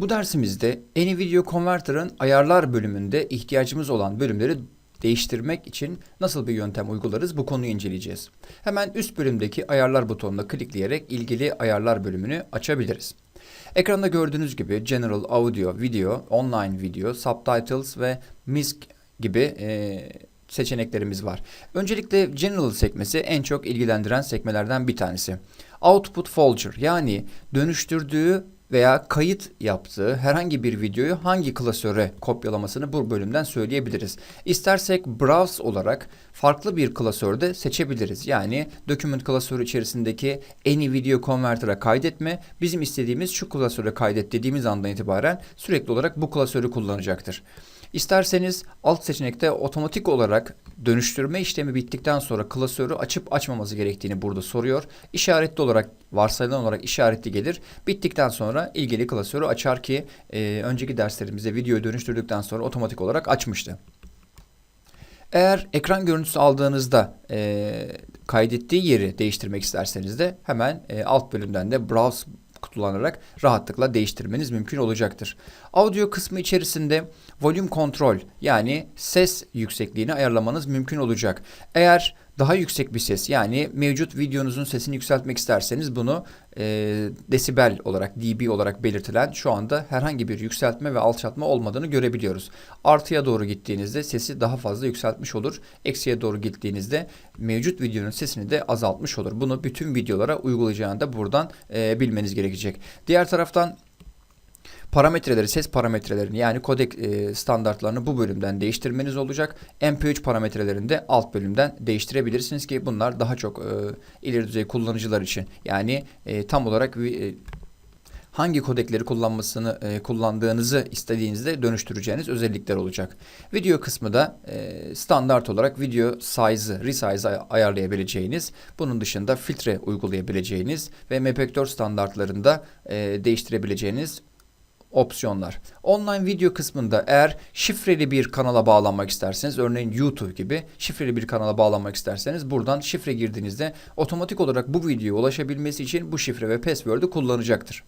Bu dersimizde AnyVideo Converter'ın ayarlar bölümünde ihtiyacımız olan bölümleri değiştirmek için nasıl bir yöntem uygularız bu konuyu inceleyeceğiz. Hemen üst bölümdeki ayarlar butonuna klikleyerek ilgili ayarlar bölümünü açabiliriz. Ekranda gördüğünüz gibi General Audio, Video, Online Video, Subtitles ve MISC gibi e, seçeneklerimiz var. Öncelikle General sekmesi en çok ilgilendiren sekmelerden bir tanesi. Output Folder yani dönüştürdüğü veya kayıt yaptığı herhangi bir videoyu hangi klasöre kopyalamasını bu bölümden söyleyebiliriz. İstersek browse olarak farklı bir klasörde seçebiliriz. Yani document klasörü içerisindeki any video converter'a kaydetme bizim istediğimiz şu klasöre kaydet dediğimiz andan itibaren sürekli olarak bu klasörü kullanacaktır. İsterseniz alt seçenekte otomatik olarak dönüştürme işlemi bittikten sonra klasörü açıp açmaması gerektiğini burada soruyor. İşaretli olarak varsayılan olarak işaretli gelir. Bittikten sonra ilgili klasörü açar ki e, önceki derslerimizde videoyu dönüştürdükten sonra otomatik olarak açmıştı. Eğer ekran görüntüsü aldığınızda e, kaydettiği yeri değiştirmek isterseniz de hemen e, alt bölümden de Browse kullanarak rahatlıkla değiştirmeniz mümkün olacaktır. Audio kısmı içerisinde volume kontrol yani ses yüksekliğini ayarlamanız mümkün olacak. Eğer daha yüksek bir ses yani mevcut videonuzun sesini yükseltmek isterseniz bunu e, desibel olarak dB olarak belirtilen şu anda herhangi bir yükseltme ve alçaltma olmadığını görebiliyoruz. Artıya doğru gittiğinizde sesi daha fazla yükseltmiş olur. Eksiye doğru gittiğinizde mevcut videonun sesini de azaltmış olur. Bunu bütün videolara uygulayacağını da buradan e, bilmeniz gerekecek. Diğer taraftan parametreleri, ses parametrelerini yani kodek e, standartlarını bu bölümden değiştirmeniz olacak. MP3 parametrelerini de alt bölümden değiştirebilirsiniz ki bunlar daha çok e, ileri düzey kullanıcılar için. Yani e, tam olarak e, hangi kodekleri kullanmasını e, kullandığınızı istediğinizde dönüştüreceğiniz özellikler olacak. Video kısmı da e, standart olarak video size'ı, resize'ı ayarlayabileceğiniz, bunun dışında filtre uygulayabileceğiniz ve MP4 standartlarında e, değiştirebileceğiniz opsiyonlar. Online video kısmında eğer şifreli bir kanala bağlanmak isterseniz örneğin YouTube gibi şifreli bir kanala bağlanmak isterseniz buradan şifre girdiğinizde otomatik olarak bu videoya ulaşabilmesi için bu şifre ve password'ü kullanacaktır.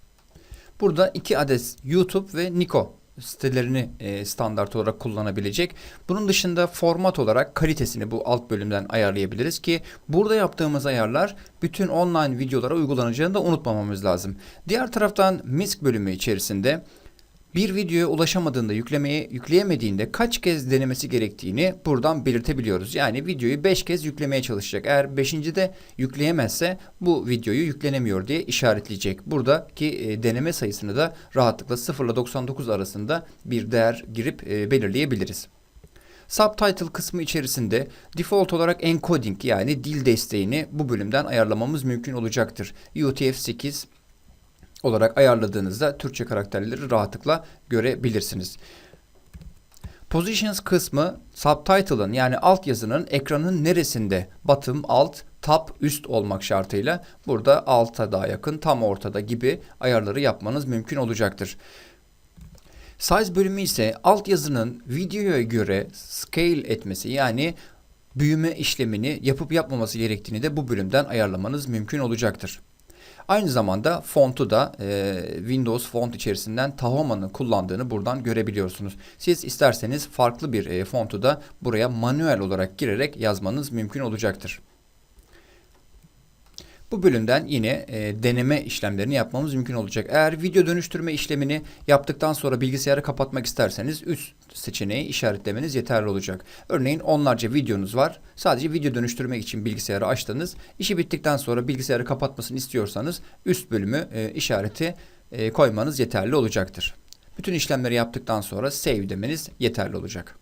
Burada iki adet YouTube ve Nico sitelerini e, standart olarak kullanabilecek. Bunun dışında format olarak kalitesini bu alt bölümden ayarlayabiliriz ki burada yaptığımız ayarlar bütün online videolara uygulanacağını da unutmamamız lazım. Diğer taraftan MISC bölümü içerisinde bir videoya ulaşamadığında, yüklemeye yükleyemediğinde kaç kez denemesi gerektiğini buradan belirtebiliyoruz. Yani videoyu 5 kez yüklemeye çalışacak. Eğer 5. de yükleyemezse bu videoyu yüklenemiyor diye işaretleyecek. Buradaki e, deneme sayısını da rahatlıkla 0 ile 99 arasında bir değer girip e, belirleyebiliriz. Subtitle kısmı içerisinde default olarak encoding yani dil desteğini bu bölümden ayarlamamız mümkün olacaktır. UTF-8 olarak ayarladığınızda Türkçe karakterleri rahatlıkla görebilirsiniz. Positions kısmı subtitle'ın yani altyazının ekranın neresinde bottom, alt, top, üst olmak şartıyla burada alta daha yakın, tam ortada gibi ayarları yapmanız mümkün olacaktır. Size bölümü ise altyazının videoya göre scale etmesi yani büyüme işlemini yapıp yapmaması gerektiğini de bu bölümden ayarlamanız mümkün olacaktır. Aynı zamanda fontu da e, Windows font içerisinden Tahoma'nın kullandığını buradan görebiliyorsunuz. Siz isterseniz farklı bir e, fontu da buraya manuel olarak girerek yazmanız mümkün olacaktır. Bu bölümden yine e, deneme işlemlerini yapmamız mümkün olacak. Eğer video dönüştürme işlemini yaptıktan sonra bilgisayarı kapatmak isterseniz üst seçeneği işaretlemeniz yeterli olacak. Örneğin onlarca videonuz var. Sadece video dönüştürmek için bilgisayarı açtınız. İşi bittikten sonra bilgisayarı kapatmasını istiyorsanız üst bölümü e, işareti e, koymanız yeterli olacaktır. Bütün işlemleri yaptıktan sonra save demeniz yeterli olacak.